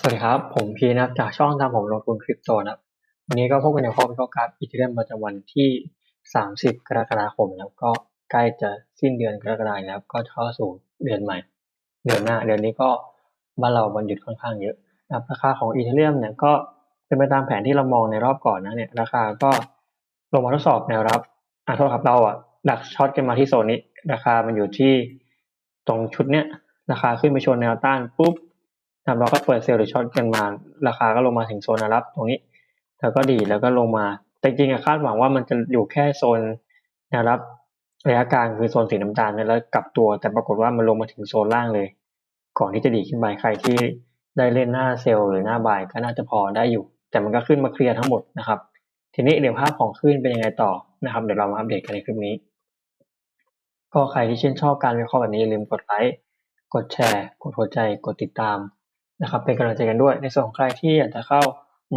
สวัสดีครับ ผมพีนะครับจากช่องตามผมลงทุนคริปโตนะครับวันนี้ก็พบกันในข้อวิเคราะห์กราฟอีเทเรียมประจำวันที่ 30 กรกฎาคมนะครับก็ใกล้จะสิ้นเดือนกรกฎาคมแล้วก็เข้าสู่เดือนใหม่ เดือนหน้า เดือนนี้ก็บ้านเราวันหยุดค่อนข้างเยอะนะครับราคาของอีเทเรียมเนี่ยก็เป็นไปตามแผนที่เรามองในรอบก่อนนะเนี่ยราคาก็ลงมาทดสอบแนวรับอะโทษครับเราอะดักช็อตกันมาที่โซนนี้ ราคามันอยู่ที่ตรงชุดเนี้ยราคาขึ้นไปชนแนวต้านปุ๊บ ครับเราก็เปิดเซลล์หรือช็อตกันมาราคาก็ลงมาถึงโซนแนวรับ ตรงนี้แล้วก็ดีแล้วก็ลงมา แต่จริงอะคาดหวังว่ามันจะอยู่แค่โซนแนวรับระยะกลางคือโซนสีน้ำตาลเนี่ยแล้วกลับตัว แต่ปรากฏว่ามันลงมาถึงโซนล่างเลย ก่อนที่จะดีขึ้นไปใครที่ได้เล่นหน้าเซลล์หรือหน้าบายก็น่าจะพอได้อยู่ แต่มันก็ขึ้นมาเคลียร์ทั้งหมดนะครับ ทีนี้เดี๋ยวภาพของขึ้นเป็นยังไงต่อนะครับ เดี๋ยวเรามาอัปเดตกันในคลิปนี้ ก็ใครที่ชื่นชอบการวิเคราะห์แบบนี้อย่าลืมกดไลค์กดแชร์ กดหัวใจกดติดตาม นะครับเป็นกำลังใจกันด้วย ในส่วนของใครที่อยากจะเข้า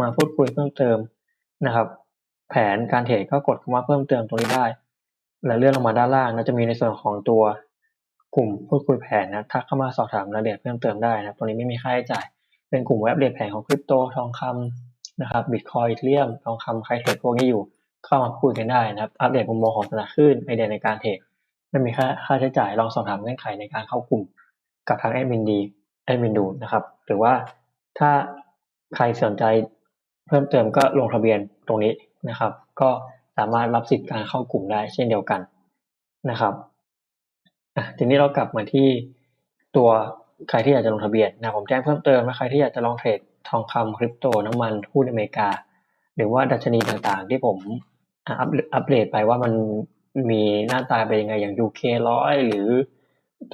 มาพูดคุยเพิ่มเติมนะครับ แผนการเทรดก็กดเข้ามาเพิ่มเติมตรงนี้ได้ และเลื่อนลงมาด้านล่างนะจะมีในส่วนของตัวกลุ่มพูดคุยแผนนะทักเข้ามาสอบถามรายละเอียดเพิ่มเติมได้นะตรงนี้ไม่มีค่าใช้จ่ายเป็นกลุ่มเว็บเดทแผนของคริปโตทองคำนะครับบิตคอยเทียมทองคำใครเทรดพวกนี้อยู่เข้ามาพูดกันได้นะครับ อัปเดตมุมมองของตลาดขึ้นไอเดียในการเทรดไม่มีค่าค่าใช้จ่ายลองสอบถามเงื่อนไขในการเข้ากลุ่มกับทางแอดมินดี แอดมินดูนะครับ หรือว่าถ้าใครสนใจเพิ่มเติมก็ลงทะเบียนตรงนี้นะครับ ก็สามารถรับสิทธิ์การเข้ากลุ่มได้เช่นเดียวกันนะครับอะทีนี้เรากลับมาที่ตัวใครที่อยากจะลงทะเบียนนะผมแจ้งเพิ่มเติมว่าใครที่อยากจะลองเทรดทองคำคริปโตน้ำมันหุ้นอเมริกา หรือว่าดัชนีต่างๆ ที่ผมอัปอัปเดตไปว่ามันมีหน้าตาเป็นยังไงอย่าง UK ร้อยหรือ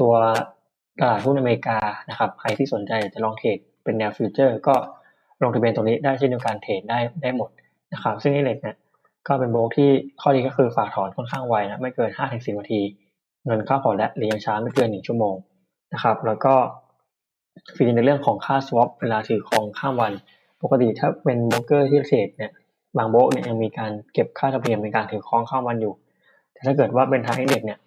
ตัว ตลาดหุ้นอเมริกานะครับใครที่สนใจจะลองเทรดเป็นแนวฟิวเจอร์ ก็ลงทะเบียนตรงนี้ได้เช่นเดียวกันเทรดได้ได้หมดนะครับซึ่งนี่เล็กเนี่ยก็เป็นโบรกที่ข้อดีก็คือฝากถอนค่อนข้างไวนะไม่เกิน 5-10 นาที เงินเข้าพอร์ตและเรียงช้าไม่เกิน 1 ชั่วโมงนะครับ แล้วก็ฟรีในเรื่องของค่า swap เวลาถือครองข้ามวัน ปกติถ้าเป็นโบรกเกอร์ที่เทรดเนี่ยบางโบรกเนี่ยยังมีการเก็บค่าธรรมเนียมในการถือครองข้ามวันอยู่ แต่ถ้าเกิดว่าเป็นทางเด็กเนี่ย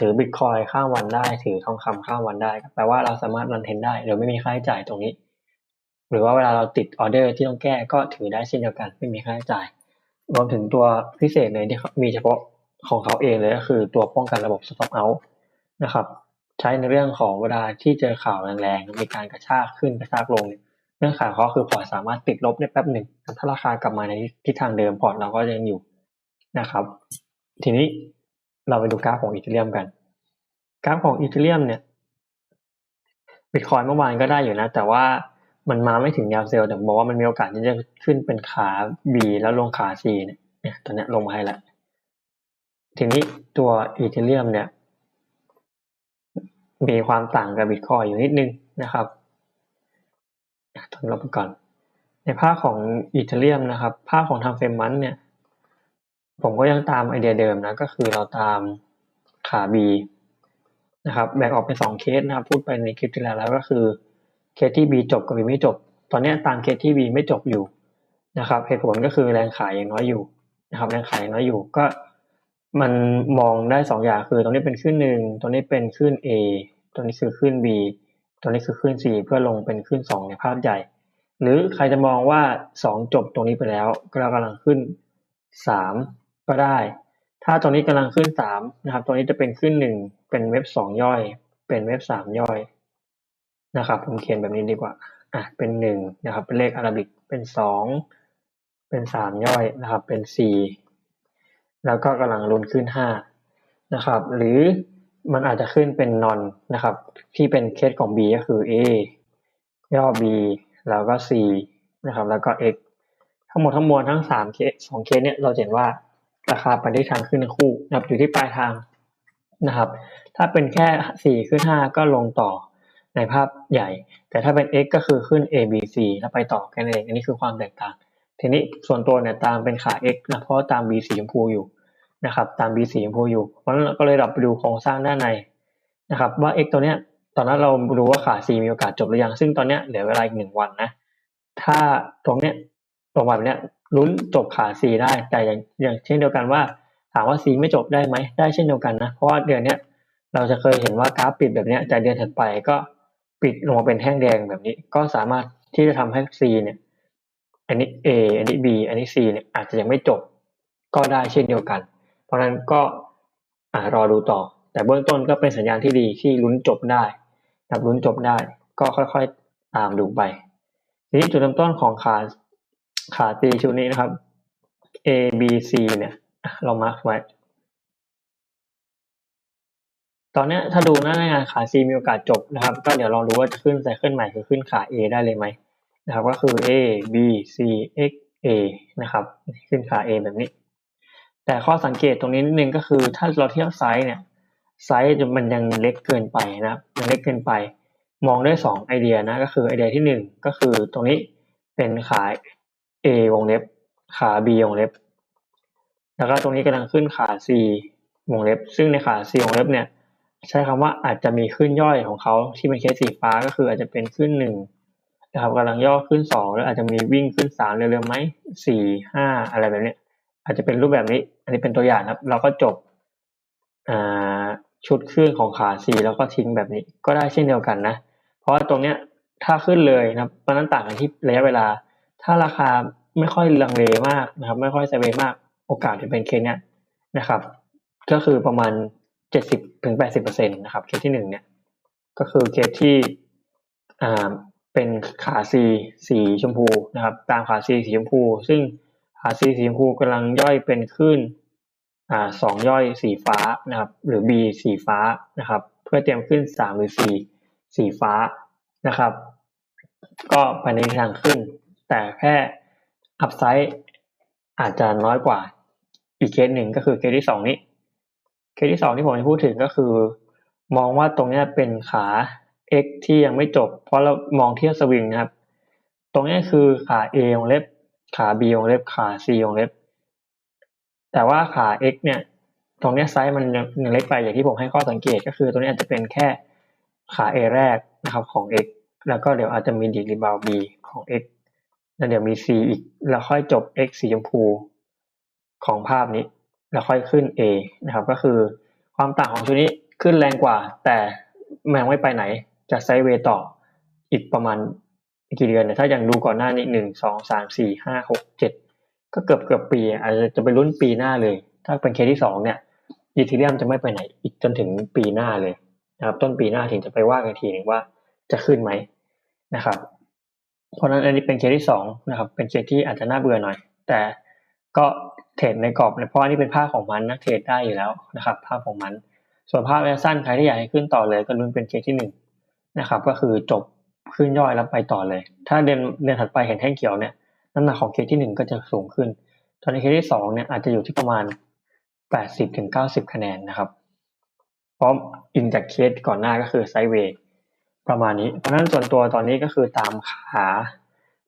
ถือบิตคอยข้ามวันได้ ถือทองคำข้ามวันได้แปลว่าเราสามารถรันเทนได้โดยไม่มีค่าใช้จ่ายตรงนี้ หรือว่าเวลาเราติดออเดอร์ที่ต้องแก้ก็ถือได้เช่นเดียวกันไม่มีค่าใช้จ่าย รวมถึงตัวพิเศษเลยที่มีเฉพาะของเขาเองเลยก็คือตัวป้องกันระบบ stop out นะครับใช้ในเรื่องของเวลาที่เจอข่าวแรงๆมีการกระชากขึ้นกระชากลงเรื่องขาเขาคือพอร์ตสามารถติดลบได้แป๊บหนึ่งถ้าราคากลับมาในทิศทางเดิมพอร์ตเราก็ยังอยู่นะครับ ทีนี้ เราไปดูกราฟของอีเทเรียมกัน กราฟของอีเทเรียมเนี่ยบิตคอยเมื่อวานก็ได้อยู่นะ แต่ว่ามันมาไม่ถึงแนวเซลล์แต่บอกว่ามันมีโอกาสที่จะขึ้นเป็นขา B แล้วลงขา C เนี่ยเนี่ยตอนนี้ลงมาให้แล้วทีนี้ตัวอีเทเรียมเนี่ย มีความต่างกับบิตคอยอยู่นิดนึงนะครับทดลองก่อน ในภาพของอีเทเรียมนะครับ ภาพของทางเฟรมมันเนี่ย ผมก็ยังตามไอเดียเดิมนะ ก็คือเราตามขา B นะครับแบ่งออกเป็นสองเคสนะครับ พูดไปในคลิปที่แล้วแล้วก็คือเคสที่ B จบกับ B ไม่จบ ตอนนี้ตามเคสที่ B ไม่จบอยู่นะครับเหตุผลก็คือแรงขายยังน้อยอยู่นะครับแรงขายยังน้อยอยู่ก็มันมองได้สองอย่างคือตรงนี้เป็นขึ้นหนึ่งตรงนี้เป็นขึ้น A ตรงนี้คือขึ้น B ตรงนี้คือขึ้น C เพื่อลงเป็นขึ้นสองในภาพใหญ่ หรือใครจะมองว่าสองจบตรงนี้ไปแล้วก็เรากำลังขึ้นสาม ก็ได้ ถ้าตรงนี้กำลังขึ้นสามนะครับตรงนี้จะเป็นขึ้นหนึ่งเป็นเว็บสองย่อย เป็นเว็บสามย่อยนะครับ ผมเขียนแบบนี้ดีกว่า อะ เป็นหนึ่งนะครับ เป็นเลขอารบิก เป็นสอง เป็นสามย่อยนะครับ เป็นสี่แล้วก็กำลังลุนขึ้นห้านะครับ หรือมันอาจจะขึ้นเป็นนอนนะครับ ที่เป็นเคสของ B ก็คือ A ย่อ B แล้วก็ C นะครับ แล้วก็ X ทั้งหมดทั้งมวลทั้งสามเคสสองเคสเนี่ยเราเห็นว่า ราคาไปได้ทางขึ้นทั้งคู่นะครับอยู่ที่ปลายทางนะครับ ถ้าเป็นแค่สี่ขึ้นห้าก็ลงต่อในภาพใหญ่ แต่ถ้าเป็น x ก็คือขึ้น a b c แล้วไปต่อกันเองอันนี้คือความแตกต่าง ทีนี้ส่วนตัวเนี่ยตามเป็นขา x นะเพราะตาม b สีชมพูอยู่นะครับตาม b สีชมพูอยู่เพราะนั้นก็เลยเราไปดูโครงสร้างด้านในนะครับว่า x ตัวเนี้ยตอนนั้นเราดูว่าขา c มีโอกาสจบหรือยังซึ่งตอนเนี้ยเหลือเวลาอีกหนึ่งวันนะถ้าตรงเนี้ยตรงแบบเนี้ย ลุ้นจบขา c ได้ แต่อย่างอย่างเช่นเดียวกันว่า ถามว่า c ไม่จบได้ไหมได้เช่นเดียวกันนะ เพราะว่าเดือนเนี้ยเราจะเคยเห็นว่ากราฟปิดแบบเนี้ยแต่เดือนถัดไปก็ปิดลงมาเป็นแท่งแดงแบบนี้ ก็สามารถที่จะทำให้ C เนี่ยอันนี้ A อันนี้ B อันนี้ C เนี่ยอาจจะยังไม่จบก็ได้เช่นเดียวกัน เพราะนั้นก็รอดูต่อ แต่เบื้องต้นก็เป็นสัญญาณที่ดีที่ลุ้นจบได้นับลุ้นจบได้ ก็ค่อยๆตามดูไปทีนี้จุดเริ่มต้นของขา ขาตีชุดนี้นะครับ A B C เนี่ย เรามาร์กไว้ ตอนนี้ถ้าดูหน้างานขา C มีโอกาสจบนะครับ ก็เดี๋ยวลองดูว่าจะขึ้นไซเคิลใหม่คือขึ้นขา A ได้เลยไหมนะครับ ก็คือ A B C X A นะครับ ขึ้นขา A แบบนี้ แต่ข้อสังเกตตรงนี้นิดนึงก็คือ ถ้าเราเทียบไซส์เนี่ยไซส์มันยังเล็กเกินไปนะยังเล็กเกินไป มองได้สองไอเดียนะก็คือไอเดียที่หนึ่งก็คือตรงนี้เป็นขา A วงเล็บ ขา B วงเล็บ แล้วก็ตรงนี้กำลังขึ้นขา C วงเล็บ ซึ่งในขา C วงเล็บเนี่ย ใช้คำว่าอาจจะมีขึ้นย่อยของเขาที่เป็นเคสสีฟ้าก็คืออาจจะเป็นขึ้นหนึ่งนะครับกำลังย่อขึ้นสองแล้วอาจจะมีวิ่งขึ้นสามเร็วๆไหมสี่ห้าอะไรแบบนี้อาจจะเป็นรูปแบบนี้ อันนี้เป็นตัวอย่างครับ เราก็จบชุดขึ้นของขา C แล้วก็ทิ้งแบบนี้ก็ได้เช่นเดียวกันนะ เพราะว่าตรงเนี้ยถ้าขึ้นเลยนะมันนั้นต่างกันที่ระยะเวลา ถ้าราคา ไม่ค่อยลังเลมากนะครับ ไม่ค่อยไซเวมากโอกาสจะเป็นเคสเนี้ยนะครับ ก็คือประมาณเจ็ดสิบถึงแปดสิบเปอร์เซ็นตนะครับเคสที่หนึ่งเนี่ยก็คือเคสที่อ่าเป็นขา C สีชมพูนะครับ ตามขา C สีชมพู ซึ่งขา C สีชมพูกำลังย่อยเป็นขึ้นอ่าสองย่อยสีฟ้านะครับ หรือ B สีฟ้านะครับ เพื่อเตรียมขึ้นสามหรือสี่สีฟ้านะครับ ก็ไปในทางขึ้น แต่แค่ อัพไซด์อาจจะน้อยกว่า อีกเคสหนึ่งก็คือเคสที่สองนี้เคสที่สองที่ผมจะพูดถึงก็คือ มองว่าตรงนี้เป็นขา x ที่ยังไม่จบ เพราะเรามองเทียบสวิงนะครับ ตรงนี้คือขา a วงเล็บ ขา b วงเล็บ ขา c วงเล็บ แต่ว่าขา x เนี่ย ตรงนี้ไซส์มันยังเล็กไปอย่างที่ผมให้ข้อสังเกตก็คือตรงนี้อาจจะเป็นแค่ขา a แรกนะครับของ x แล้วก็เดี๋ยวอาจจะมีดีรีบาว b ของ x แล้วเดี๋ยวมี c อีก แล้วค่อยจบ x สีชมพูของภาพนี้ แล้วค่อยขึ้น a นะครับ ก็คือความต่างของชุดนี้ขึ้นแรงกว่า แต่แมงไม่ไปไหน จะไซเวย์ต่ออีกประมาณกี่เดือนเนี่ยถ้ายังดูก่อนหน้านี้หนึ่งสองสามสี่ห้าหกเจ็ดก็เกือบเกือบปีอาจจะจะไปลุ้นปีหน้าเลย ถ้าเป็นเคสที่สองเนี่ยอีทีเรียมจะไม่ไปไหนอีกจนถึงปีหน้าเลยนะครับ ต้นปีหน้าถึงจะไปว่ากันทีหนึ่งว่าจะขึ้นไหมนะครับ เพราะนั้นอันนี้เป็นเคสที่สองนะครับ เป็นเคสที่อาจจะน่าเบื่อหน่อย แต่ก็เทรดในกรอบเพราะอันนี้เป็นภาพของมันนะเทรดได้อยู่แล้วนะครับ ภาพของมัน ส่วนภาพระยะสั้นใครที่อยากให้ขึ้นต่อเลยก็ลุ้นเป็นเคสที่หนึ่งนะครับ ก็คือจบขึ้นย่อยแล้วไปต่อเลย ถ้าเดือนเดือนถัดไปเห็นแท่งเขียวเนี่ยน้ำหนักของเคสที่หนึ่งก็จะสูงขึ้น ตอนนี้เคสที่สองเนี่ยอาจจะอยู่ที่ประมาณแปดสิบถึงเก้าสิบคะแนนนะครับพราะอินจากเคสก่อนหน้าก็คือไซเวย์ ประมาณนี้ เพราะนั้นส่วนตัวตอนนี้ก็คือตามขา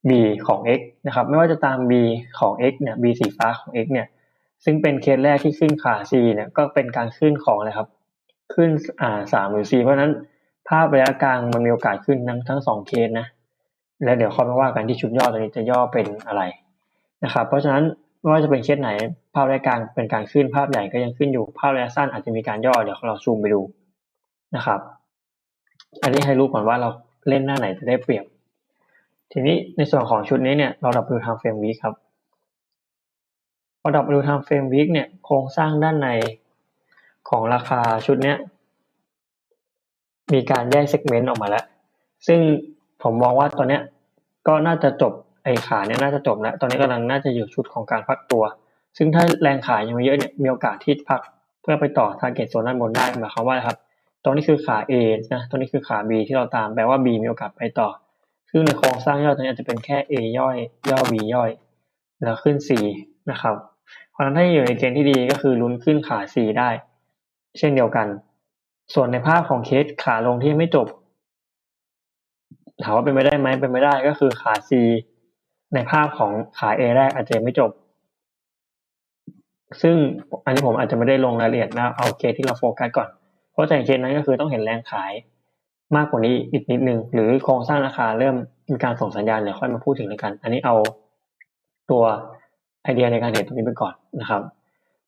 b ของ x นะครับ ไม่ว่าจะตาม b ของ x เนี่ย b สีฟ้าของ x เนี่ย ซึ่งเป็นเคสแรกที่ขึ้นขา c เนี่ยก็เป็นการขึ้นของอะไรครับ ขึ้นอ่าสามหรือ c เพราะนั้นภาพระยะกลางมันมีโอกาสขึ้นทั้งทั้งสองเคสนะ แล้วเดี๋ยวค่อยมาว่ากันที่ชุดย่อตัวนี้จะย่อเป็นอะไรนะครับ เพราะฉะนั้นไม่ว่าจะเป็นเคสไหน ภาพระยะกลางเป็นการขึ้นภาพใหญ่ก็ยังขึ้นอยู่ภาพระยะสั้นอาจจะมีการย่อเดี๋ยวเราซูมไปดูนะครับ อันนี้ให้รู้ก่อนว่าเราเล่นหน้าไหนจะได้เปรียบ ทีนี้ในส่วนของชุดนี้เนี่ยเราดับดูทางเฟรมวีครับพอดับดูทางเฟรมวีเนี่ยโครงสร้างด้านในของราคาชุดเนี้ยมีการแยกเซกเมนต์ออกมาแล้ว ซึ่งผมมองว่าตอนนี้ก็น่าจะจบไอ้ขาเนี่ยน่าจะจบแล้ว ตอนนี้กำลังน่าจะอยู่ชุดของการพักตัว ซึ่งถ้าแรงขายยังไม่เยอะเนี่ยมีโอกาสที่พักเพื่อไปต่อทาร์เก็ตโซนด้านบนได้หมายความว่าครับ ตรงนี้คือขา A นะตรงนี้คือขา B ที่เราตามแปลว่า B มีโอกาสไปต่อ ซึ่งในโครงสร้างย่อตรงนี้อาจจะเป็นแค่ A ย่อย ย่อ B ย่อย แล้วขึ้น C นะครับ เพราะฉะนั้นถ้าอยู่ในเกณฑ์ที่ดีก็คือลุ้นขึ้นขา C ได้ เช่นเดียวกัน ส่วนในภาพของเคสขาลงที่ไม่จบ ถามว่าเป็นไปได้ไหมเป็นไปได้ก็คือขา C ในภาพของขา A แรกอาจจะไม่จบ ซึ่งอันนี้ผมอาจจะไม่ได้ลงรายละเอียดนะเอาเคสที่เราโฟกัสก่อน ราะแต่เคสนั้นก็คือต้องเห็นแรงขายมากกว่านี้อีกนิดนึง หรือโครงสร้างราคาเริ่มมีการส่งสัญญาณเดี๋ยวค่อยมาพูดถึงในกัน อันนี้เอาตัวไอเดียในการเห็นตรงนี้ไปก่อนนะครับ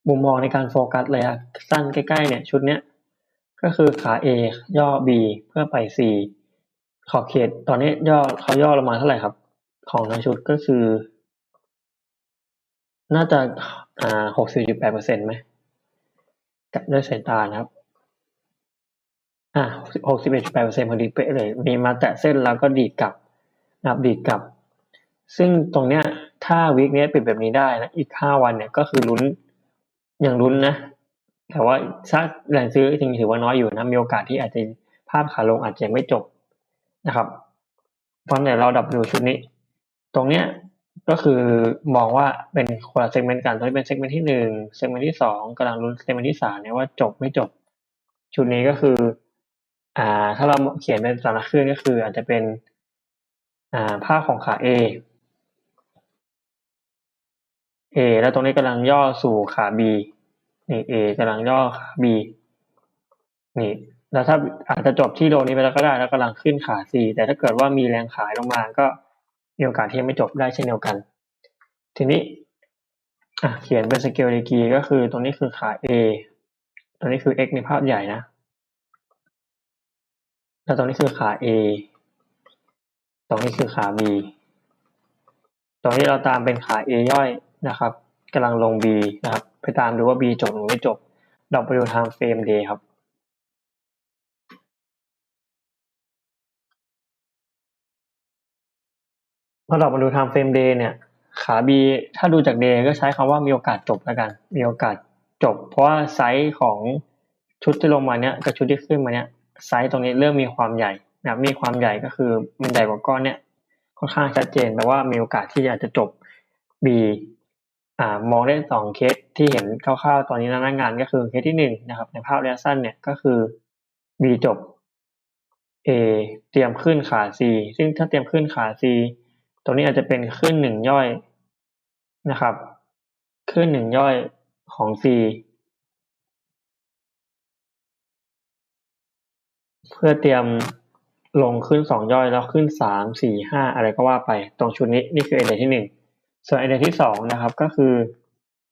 มุมมองในการโฟกัสระยะสั้นใกล้ๆเนี่ยชุดเนี้ยก็คือขา A ย่อ B เพื่อไป C ขอบเขตตอนนี้ย่อเขาย่อลงมาเท่าไหร่ครับ ของทั้งชุดก็คือ น่าจะอ่าหกสิบจุดแปดเปอร์เซ็นต์ไหมกับด้วยสายตานะครับ อ่าหกสิบเอ็ดแปดเปอร์เซ็นต์พอดีเป๊ะเลย มีมาแตะเส้นแล้วก็ดีดกลับนะครับดีดกลับ ซึ่งตรงเนี้ยถ้าวิกเนี้ยเปิดแบบนี้ได้นะอีกห้าวันเนี่ยก็คือลุ้นอยังลุ้นนะ แต่ว่าถ้าแรงซื้อจริงถือว่าน้อยอยู่นะมีโอกาสที่อาจจะภาพขาลงอาจจะไม่จบนะครับเพราะเดี๋ยเราดับดูชุดนี้ ตรงเนี้ยก็คือมองว่าเป็นคนละเซกเมนต์กันตรงนี้เป็นเซกเมนต์ที่หนึ่งเซกเมนต์ที่สองกำลังลุ้นเซกเมนต์ที่สามเนี่ยว่าจบไม่จบ ชุดนี้ก็คือ อ่า ถ้าเราเขียนเป็นสารคลื่นก็คือ อาจจะเป็น อ่าภาพของขา A A แล้วตรงนี้กำลังย่อสู่ขา B นี่ A กำลังย่อขา B นี่ แล้วถ้าอาจจะจบที่โลนี้ไปแล้วก็ได้ แล้วกำลังขึ้นขา C แต่ถ้าเกิดว่ามีแรงขายลงมาก็มีโอกาสที่ไม่จบได้เช่นเดียวกัน ทีนี้อะเขียนเป็นสเกลดีกีก็คือตรงนี้คือขา A ตรงนี้คือ x ในภาพใหญ่นะ แล้วตรงนี้คือขา A ตรงนี้คือขา B ตรงนี้เราตามเป็นขา A ย่อยนะครับกำลังลง B นะครับ ไปตามดูว่า B จบหรือไม่จบเราไปดู time frame day ครับ พอเรามาดู time frame day เนี่ย ขา B ถ้าดูจาก day ก็ใช้คำว่ามีโอกาสจบแล้วกัน มีโอกาสจบ เพราะว่าไซส์ของชุดที่ลงมาเนี้ยกับชุดที่ขึ้นมาเนี้ย ไซส์ตรงนี้เริ่มมีความใหญ่นะครับมีความใหญ่ก็คือมันใหญ่กว่าก้อนเนี้ยค่อนข้างชัดเจน แต่ว่ามีโอกาสที่อาจะจบ B อ่ามองได้สองเคสที่เห็นคร่าวๆตอนนี้หน้างานก็คือเคสที่หนึ่งนะครับ ในภาพระยะสั้นเนี่ยก็คือ B จบ A เตรียมขึ้นขา C ซึ่งถ้าเตรียมขึ้นขา C ตรงนี้อาจจะเป็นขึ้นหนึ่งย่อยนะครับ ขึ้นหนึ่งย่อยของ C พื่อเตรียมลงขึ้นสองย่อยแล้วขึ้นสามสี่ห้าอะไรก็ว่าไปตรงชุดนี้นี่คือไอเดียที่หนึ่งส่วนไอเดียที่สองนะครับก็คือ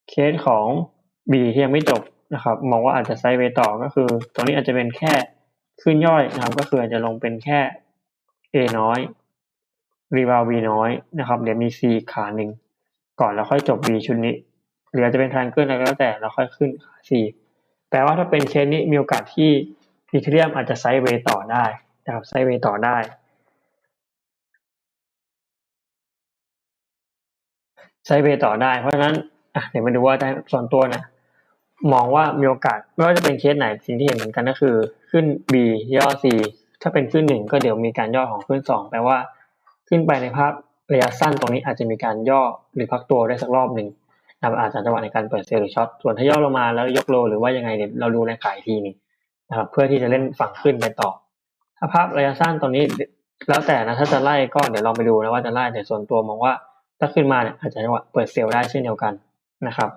เคสของ B ที่ยังไม่จบนะครับมองว่าอาจจะไซด์เวต่อก็คือ ตรงนี้อาจจะเป็นแค่ขึ้นย่อยนะครับ ก็คืออาจจะลงเป็นแค่ A น้อยรีบาว B น้อยนะครับ เดี๋ยวมี C ขาหนึ่งก่อนแล้วค่อยจบ B ชุดนี้ หรืออาจจะเป็นทางขึ้นอะไรก็แล้วแต่แล้วค่อยขึ้นขา C แปลว่าถ้าเป็นเคสนี้มีโอกาสที่ อีเทเรียมอาจจะไซด์เวย์ต่อได้นะครับไซด์เวย์ต่อได้ ไซด์เวย์ต่อได้ เพราะฉะนั้นอะเดี๋ยวมาดูว่าส่วนตัวนะมองว่ามีโอกาสไม่ว่าจะเป็นเคสไหนสิ่งที่เห็นเหมือนกันก็คือ ขึ้น B ย่อ C ถ้าเป็นขึ้นหนึ่งก็เดี๋ยวมีการย่อของขึ้นสองแปลว่า ขึ้นไปในภาพระยะสั้นตรงนี้อาจจะมีการย่อหรือพักตัวได้สักรอบหนึ่งนะอาจจะจังหวะในการเปิดเซลล์หรือช็อตส่วนถ้าย่อลงมาแล้วยกโลหรือว่ายังไงเดี๋ยวเราดูในขายทีนึง นะครับเพื่อที่จะเล่นฝั่งขึ้นไปต่อ ถ้าภาพระยะสั้นตอนนี้แล้วแต่นะถ้าจะไล่ก็เดี๋ยวลองไปดูนะว่าจะไล่แต่ส่วนตัวมองว่าถ้าขึ้นมาเนี่ยอาจจะจังหวะเปิดเซลล์ได้เช่นเดียวกันนะครับ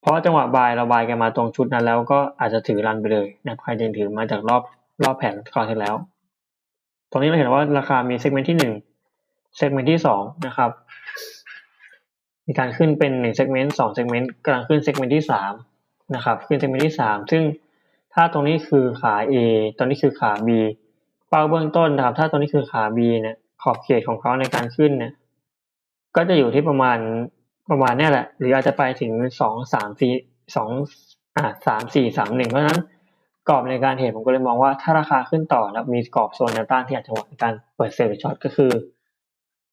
เพราะจังหวะบายเราบายกันมาตรงชุดนั้นแล้วก็อาจจะถือรันไปเลยนะใครเดินถือมาจากรอบรอบแผนก่อนที่แล้ว ตรงนี้เราเห็นว่าราคามีเซกเมนต์ที่หนึ่งเซกเมนต์ที่สองนะครับ มีการขึ้นเป็นหนึ่งเซกเมนต์สองเซกเมนต์กำลังขึ้นเซกเมนต์ที่สาม นะครับขึ้นเซกเมนต์ที่สามซึ่งถ้าตรงนี้คือขา A ตรงนี้คือขา B เป้าเบื้องต้นนะครับ ถ้าตรงนี้คือขา B เนี่ยขอบเขตของเขาในการขึ้นเนี่ยก็จะอยู่ที่ประมาณประมาณนี้แหละ หรืออาจจะไปถึงสองสามสี่สองอ่าสามสี่สามหนึ่งเพราะฉะนั้นกรอบในการเห็นผมก็เลยมองว่าถ้าราคาขึ้นต่อแล้วมีกรอบโซนแนวต้านที่อาจจะหวังการเปิดเซลล์ช็อตก็คือ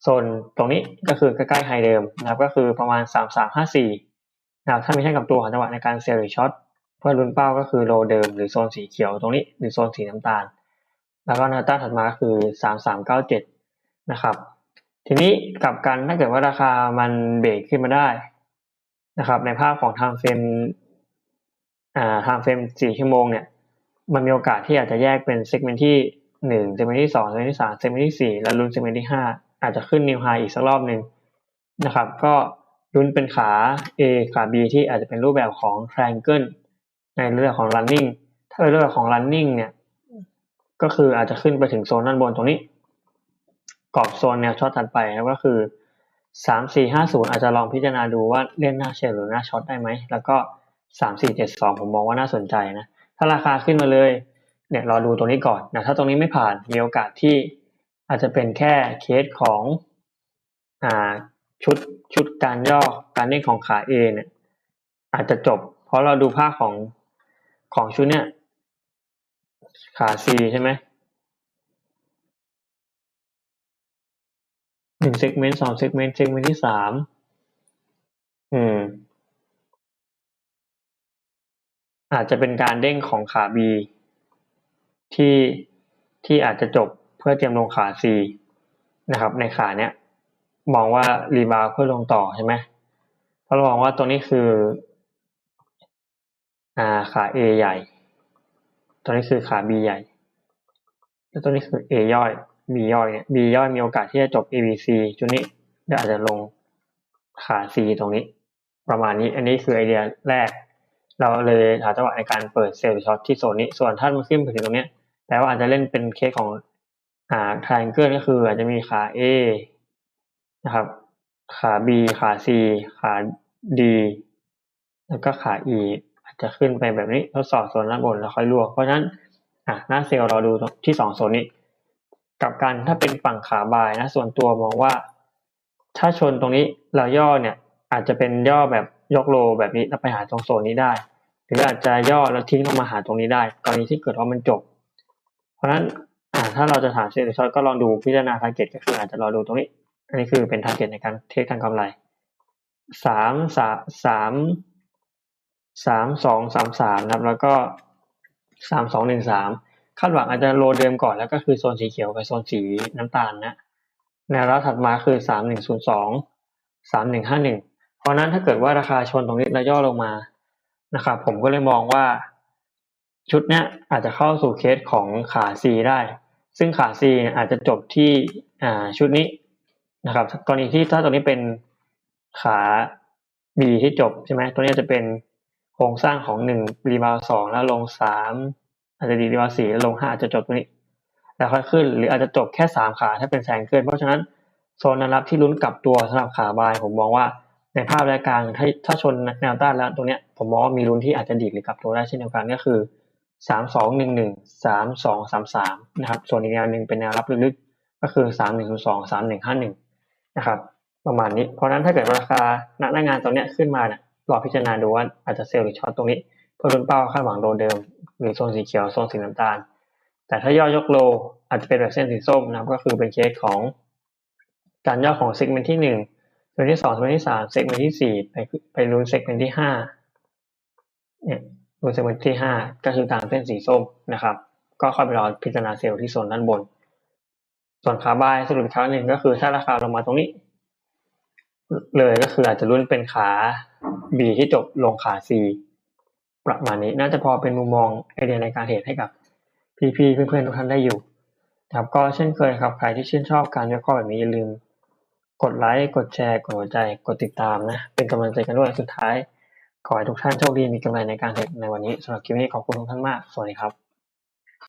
โซนตรงนี้ก็คือใกล้ๆไฮเดิมนะครับ ก็คือประมาณสามสามห้าสี่ นะครับถ้ามีให้กับตัวของจังหวะในการเซลล์ช็อตเพื่อลุ้นเป้าก็คือโลเดิมหรือโซนสีเขียวตรงนี้หรือโซนสีน้ำตาล แล้วก็แนวต้านถัดมาคือสามสามเก้าเจ็ดนะครับ ทีนี้กลับกันถ้าเกิดว่าราคามันเบรกขึ้นมาได้นะครับ ในภาพของทางเฟรมอ่าทางเฟรมสี่ชั่วโมงเนี่ยมันมีโอกาสที่อาจจะแยกเป็นเซกเมนต์ที่หนึ่งเซกเมนต์ที่สองเซกเมนต์ที่สามเซกเมนต์ที่สี่แล้วลุ้นเซกเมนต์ที่ห้าอาจจะขึ้นนิวไฮอีกสักรอบหนึ่งนะครับ ก็ ลุ้นเป็นขา A ขา B ที่อาจจะเป็นรูปแบบของ triangle ในเรื่องของ running ถ้าเป็นเรื่องของ running เนี่ย ก็คืออาจจะขึ้นไปถึงโซนด้านบนตรงนี้ กรอบโซนแนวช็อตถัดไปแล้วก็คือสามสี่ห้าศูนย์อาจจะลองพิจารณาดูว่าเล่นหน้าเชลหรือหน้าช็อตได้ไหม แล้วก็สามสี่เจ็ดสองผมมองว่าน่าสนใจนะ ถ้าราคาขึ้นมาเลย เนี่ยรอดูตรงนี้ก่อนนะ ถ้าตรงนี้ไม่ผ่านมีโอกาสที่อาจจะเป็นแค่เคสของอ่า ชุดชุดการย่อการเล่นของขา A เนี่ย อาจจะจบ เพราะเราดูภาพของของชุดเนี่ย ขา C ใช่ไหมหนึ่งเซกเมนต์สองเซกเมนต์เซกเมนต์ที่สามอืม อาจจะเป็นการเด้งของขา B ที่ที่อาจจะจบเพื่อเตรียมลงขา C นะครับ ในขาเนี้ย มองว่ารีบาวเพื่อลงต่อใช่ไหมเพราะเรามองว่าตรงนี้คืออ่าขา A ใหญ่ ตัวนี้คือขา B ใหญ่ แล้วตัวนี้คือ A ย่อย B ย่อยเนี่ย B ย่อยมีโอกาสที่จะจบ A B C จุดนี้เดี๋ยวอาจจะลงขา C ตรงนี้ ประมาณนี้ อันนี้คือไอเดียแรก เราเลยหาจังหวะในการเปิดเซลล์ช็อตที่โซนนี้ ส่วนถ้ามันขึ้นไปถึงตรงนี้แปลว่าอาจจะเล่นเป็นเคสของอ่าทริงเกิลก็คืออาจจะมีขา A นะครับ ขา B ขา C ขา D แล้วก็ขา E อาจจะขึ้นไปแบบนี้ทดสอบโซนด้านบนแล้วค่อยลวก เพราะฉะนั้นอะหน้าเซลล์เราดูที่สองโซนนี้กับการถ้าเป็นฝั่งขาบายนะส่วนตัวมองว่า ถ้าชนตรงนี้เราย่อเนี่ยอาจจะเป็นย่อแบบยกโลแบบนี้แล้วไปหาตรงโซนนี้ได้ หรืออาจจะย่อแล้วทิ้งลงมาหาตรงนี้ได้ กรณีที่เกิดว่ามันจบ เพราะฉะนั้นถ้าเราจะถามเซลล์ช็อตก็ลองดูพิจารณาทาร์เก็ตก็คืออาจจะรอดูตรงนี้ อันนี้คือเป็นทาร์เก็ตในการเทคทางกำไรสามสามสามสามสองสามสามนะครับ แล้วก็สามสองหนึ่งสามคาดหวังอาจจะโลเดิมก่อนแล้วก็คือโซนสีเขียวกับโซนสีน้ำตาลนะแนวรับถัดมาคือสามหนึ่งศูนย์สองสามหนึ่งห้าหนึ่งเพราะนั้นถ้าเกิดว่าราคาชนตรงนี้แล้วย่อลงมานะครับผมก็เลยมองว่าชุดเนี้ยอาจจะเข้าสู่เคสของขา C ได้ ซึ่งขา C อาจจะจบที่อ่าชุดนี้ นะครับกรณีที่ถ้าตัวนี้เป็นขา B ที่จบใช่ไหมตัวนี้จะเป็นโครงสร้างของหนึ่งรีบาวสองแล้วลงสามอาจจะดีรีบาวสี่แล้วลงห้าอาจจะจบตัวนี้ แล้วค่อยขึ้น หรืออาจจะจบแค่สามขาถ้าเป็นแสงเกิน เพราะฉะนั้นโซนนันรับที่ลุ้นกลับตัวสำหรับขาบาย ผมมองว่าในภาพรายกางถ้าถ้าชนแนวต้านแล้วตรงเนี้ยผมมองว่ามีลุ้นที่อาจจะดีดหรือกลับตัวได้เช่นเดียวกันก็คือสามสองหนึ่งหนึ่งสามสองสามสามนะครับส่วนอีกแนวหนึ่งเป็นแนวรับลึกๆก็คือสามหนึ่งสองสามหนึ่งห้าหนึ่ง นะครับ ประมาณนี้ เพราะนั้นถ้าเกิดราคาหน้างานตรงนี้ขึ้นมาเนี่ยรอพิจารณาดูว่าอาจจะเซลล์หรือช็อตตรงนี้เพื่อลุ้นเป้าคาดหวังโดเดิม หรือโซนสีเขียวโซนสีน้ำตาล แต่ถ้าย่อยกโลอาจจะเป็นแบบเส้นสีส้มนะครับก็คือเป็นเคสของการย่อของเซกเมนต์ที่หนึ่งเซกเมนต์ที่สองเซกเมนต์ที่สามเซกเมนต์ที่สี่ไปไปลุ้นเซกเมนต์ที่ห้าเนี่ยลุ้นเซกเมนต์ที่ห้าก็คือการเส้นสีส้มนะครับ ก็ค่อยไปรอพิจารณาเซลล์ที่โซนด้านบน ส่วนขาบายสรุปอีกครั้งหนึ่งก็คือถ้าราคาลงมาตรงนี้ เลยก็คืออาจจะรุ่นเป็นขา B ที่จบลงขา C ประมาณนี้น่าจะพอเป็นมุมมองไอเดียในการเทรดให้กับพี่ๆเพื่อนๆทุกท่านได้อยู่ครับก็เช่นเคยครับใครที่ชื่นชอบการวิเคราะห์แบบนี้อย่าลืม กดไลค์กดแชร์กดหัวใจกดติดตามนะ เป็นกำลังใจกันด้วยสุดท้ายขอให้ทุกท่านโชคดีมีกำไรในการเทรดในวันนี้สำหรับคลิปนี้ขอบคุณทุกท่านมาก สวัสดีครับ